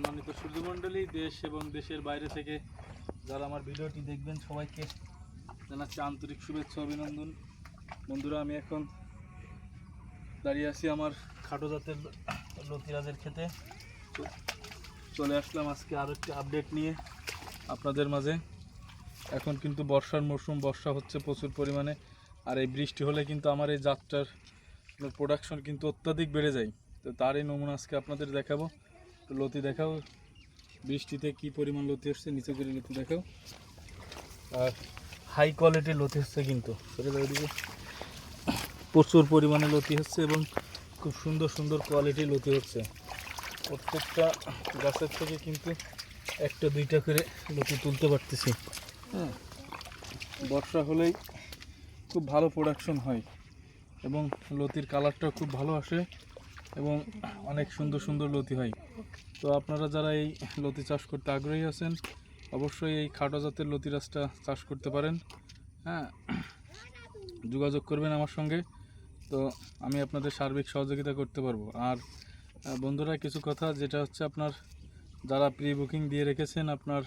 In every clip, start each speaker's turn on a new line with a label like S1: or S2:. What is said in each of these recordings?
S1: সম্মানিত সূর্যমণ্ডলী দেশ এবং দেশের বাইরে থেকে যারা আমার ভিডিওটি দেখবেন, সবাইকে জানাচ্ছি আন্তরিক শুভেচ্ছা, অভিনন্দন। বন্ধুরা, আমি এখন দাঁড়িয়ে আছি আমার খাটো জাতের লতিরাজের খেতে চলে আসলাম আজকে আরও একটি আপডেট নিয়ে আপনাদের মাঝে। এখন কিন্তু বর্ষার মরশুম বর্ষা হচ্ছে প্রচুর পরিমাণে, আর এই বৃষ্টি হলে কিন্তু আমার এই যাত্রার প্রোডাকশন কিন্তু অত্যাধিক বেড়ে যায়। তো তারই নমুনা আজকে আপনাদের দেখাবো। লতি দেখাও। বৃষ্টিতে কি পরিমাণ লতি এসছে নিচে করে লতি দেখাও। আর হাই কোয়ালিটির লতি হচ্ছে কিন্তু। প্রচুর পরিমাণে লতি হচ্ছে এবং খুব সুন্দর সুন্দর কোয়ালিটির লতি হচ্ছে। প্রত্যেকটা গাছের থেকে কিন্তু একটা, দুইটা করে লতি তুলতে পারতেছি। হ্যাঁ বর্ষা হলেই খুব ভালো প্রোডাকশন হয়। এবং লতির কালারটা খুব ভালো আসে। এবং অনেক সুন্দর সুন্দর লতি হয়। তো আপনারা যারা এই লতি চাষ করতে আগ্রহী আছেন, অবশ্যই এই খাটো জাতের লতি গাছটা চাষ করতে পারেন। হ্যাঁ যোগাযোগ করবেন আমার সঙ্গে। তো আমি আপনাদের সার্বিক সহযোগিতা করতে পারব। আর বন্ধুরা, কিছু কথা যেটা হচ্ছে আপনার, যারা প্রি বুকিং দিয়ে রেখেছেন আপনার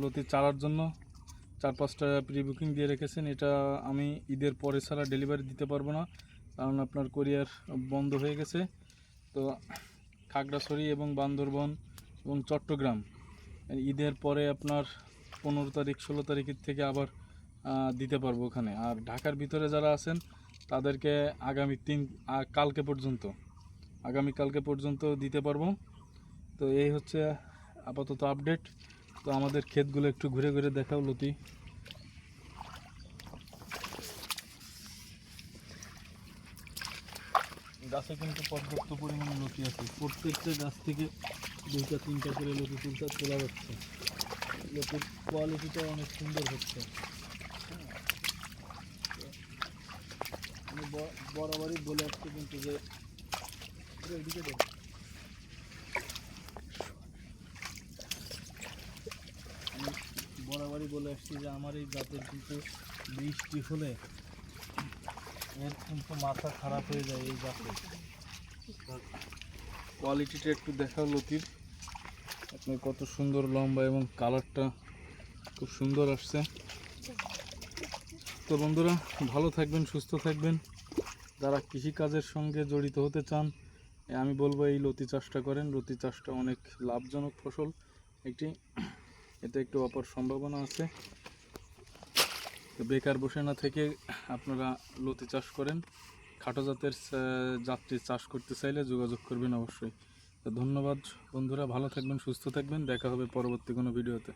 S1: লতি চারার জন্য, চার পাঁচটা প্রি বুকিং দিয়ে রেখেছেন, এটা আমি ঈদের পরে ছাড়া ডেলিভারি দিতে পারব না। কারণ আপনার কোরিয়ার বন্ধ হয়ে গেছে। তো খাগড়াছড়ি এবং বান্দরবন এবং চট্টগ্রাম, ঈদের পরে আপনার পনেরো তারিখ, ষোলো তারিখের থেকে আবার দিতে পারব ওখানে। আর ঢাকার ভিতরে যারা আছেন, তাদেরকে আগামী তিন কালকে পর্যন্ত, আগামী কালকে পর্যন্ত দিতে পারব। তো এই হচ্ছে আপাতত আপডেট তো আমাদের ক্ষেতগুলো একটু ঘুরে ঘুরে দেখাও, লতি। গাছে কিন্তু পর্যাপ্ত পরিমাণে লতি আছে। প্রত্যেকটা গাছ থেকে দুইটা, তিনটা করে লতি তুলতে তোলা যাচ্ছে লতির কোয়ালিটিটা অনেক সুন্দর হচ্ছে। আমি বরাবরই বলে আসছি কিন্তু যে বরাবরই বলে আসছি যে, আমার এই জাতের কিন্তু বৃষ্টি হলে এর কিন্তু মাথা খারাপ হয়ে যায় এই জাতের। কোয়ালিটিটা একটু দেখাও লতির আপনি কত সুন্দর লম্বা এবং কালারটা খুব সুন্দর আসছে। তো বন্ধুরা, ভালো থাকবেন, সুস্থ থাকবেন। যারা কৃষিকাজের সঙ্গে জড়িত হতে চান আমি বলব এই লতি চাষটা করেন। লতি চাষটা অনেক লাভজনক ফসল। একটি, এতে একটু অপার সম্ভাবনা আছে। তো বেকার বসে না থেকে আপনারা লতি চাষ করেন। খাটো জাতের যাত্রী চাষ করতে চাইলে যোগাযোগ করবেন অবশ্যই। তো ধন্যবাদ বন্ধুরা, ভালো থাকবেন, সুস্থ থাকবেন। দেখা হবে পরবর্তী কোনো ভিডিওতে।